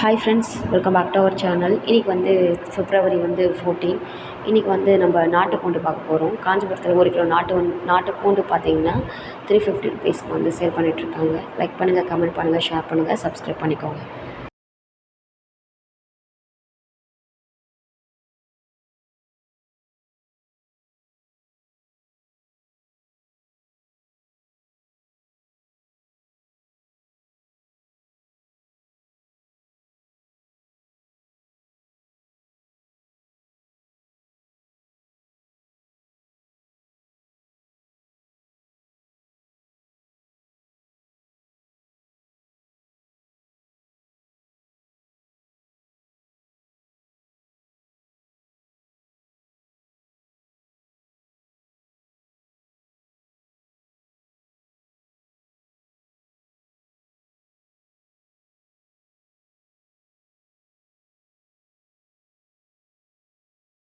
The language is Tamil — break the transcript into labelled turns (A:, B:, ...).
A: Hi friends welcome back to our channel இன்றைக்கி வந்து ஃபிப்ரவரி வந்து ஃபோர்டீன் இன்றைக்கி வந்து நம்ம நாட்டு பூண்டு பார்க்க போகிறோம் காஞ்சிபுரத்தில் ஒரு கிலோ நாட்டு வந் நாட்டு பூண்டு பார்த்தீங்கன்னா த்ரீ ஃபிஃப்டி ருபீஸ்க்கு வந்து சேல் பண்ணிகிட்ருக்காங்க லைக் பண்ணுங்கள் கமெண்ட் பண்ணுங்கள் ஷேர் பண்ணுங்கள் சப்ஸ்கிரைப் பண்ணிக்கோங்க.